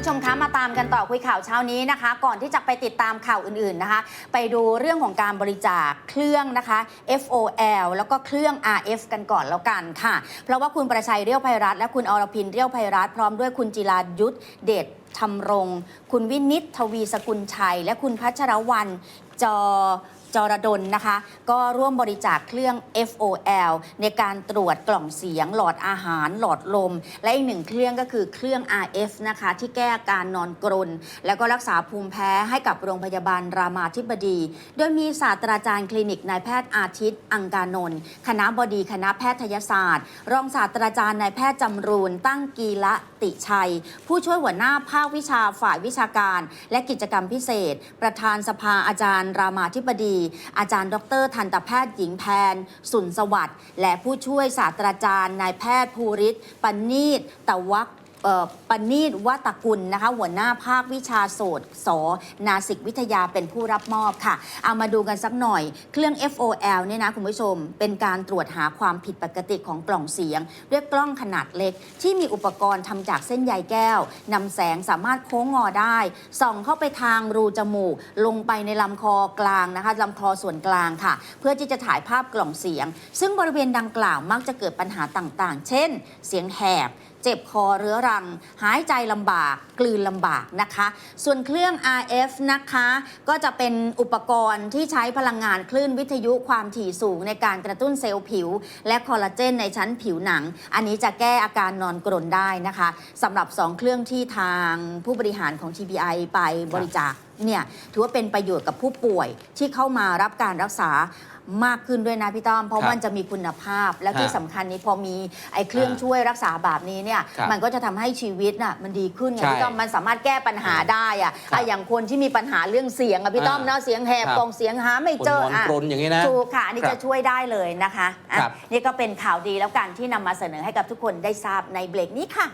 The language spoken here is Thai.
ผู้ชมคะมาตามกันต่อคุยข่าวเช้านี้นะคะ ก่อนที่จะไปติดตามข่าวอื่นๆนะคะ ไปดูเรื่องของการบริจาคเครื่องนะคะ FOL แล้วก็เครื่อง RF กันก่อนแล้วกันค่ะ เพราะว่าคุณประชัยเรียวไพรัตและคุณอรพินเรียวไพรัตพร้อมด้วยคุณจิรายุทธเดชธรรมรง คุณวินิตทวีสกุลชัย และคุณพัชรวรรณจอ จรดลนะคะ ก็ร่วมบริจาคเครื่อง FOL ในการตรวจกล่องเสียง หลอดอาหาร หลอดลม และอีกหนึ่งเครื่องก็คือเครื่อง RF นะคะ ที่แก้อาการนอนกรน แล้วก็รักษาภูมิแพ้ให้กับโรงพยาบาลรามาธิบดี โดยมีศาสตราจารย์คลินิกนายแพทย์อาทิตย์ อังกานนท์คณะบดีคณะแพทยศาสตร์ รองศาสตราจารย์นายแพทย์จำรูนตั้งกีละติชัย ผู้ช่วยหัวหน้าภาควิชาฝ่ายวิชาการ และกิจกรรมพิเศษ ประธานสภาอาจารย์ รามาธิบดีอาจารย์ดร ทันตแพทย์หญิงแพน สุนสวัสดิ์ และผู้ช่วยศาสตราจารย์นายแพทย์ภูริศปณีตตะวัก ปณีตวัตกุลนะคะ หัวหน้าภาควิชาโสตสนาสิกวิทยาเป็นผู้รับมอบค่ะ เอามาดูกันสักหน่อย เครื่อง FOL เนี่ยนะคุณผู้ชม เป็นการตรวจหาความผิดปกติของกล่องเสียง ด้วยกล้องขนาดเล็ก ที่มีอุปกรณ์ทำจากเส้นใยแก้วนำแสงสามารถโค้งงอได้ ส่องเข้าไปทางรูจมูก ลงไปในลำคอกลางนะคะลำคอส่วนกลางค่ะ เพื่อที่จะถ่ายภาพกล่องเสียง ซึ่งบริเวณดังกล่าวมักจะเกิดปัญหาต่างๆ เช่น เสียงแหบเจ็บคอเรื้อรัง หายใจลำบาก กลืนลำบากนะคะ ส่วนเครื่อง RF นะคะ ก็จะเป็นอุปกรณ์ที่ใช้พลังงานคลื่นวิทยุความถี่สูงในการกระตุ้นเซลล์ผิว และคอลลาเจนในชั้นผิวหนัง อันนี้จะแก้อาการนอนกรนได้นะคะสำหรับ 2 เครื่องที่ทางผู้บริหารของ TBI ไปบริจาคเนี่ยถือว่าเป็นประโยชน์กับผู้ป่วยที่เข้ามารับการรักษามากขึ้นด้วยนะพี่ต้อม เพราะครับมันจะมีคุณภาพและที่ฮะสำคัญนี้พอมีไอ้เครื่องอ่าช่วยรักษาแบบนี้เนี่ยครับมันก็จะทำให้ชีวิตน่ะมันดีขึ้นไงใช่พี่ต้อมมันสามารถแก้ปัญหาได้อะครับอะอย่างคนที่มีปัญหาเรื่องเสียงอะพี่ต้อมอ่าเนาะเสียงแหบครับกองเสียงหาไม่เจอคนนอนอะกรนอย่างนี้นะถูกค่ะอันนี้ครับจะช่วยได้เลยนะคะอะครับนี่ก็เป็นข่าวดีแล้วกันที่นำมาเสนอให้กับทุกคนได้ทราบในเบรกนี้ค่ะ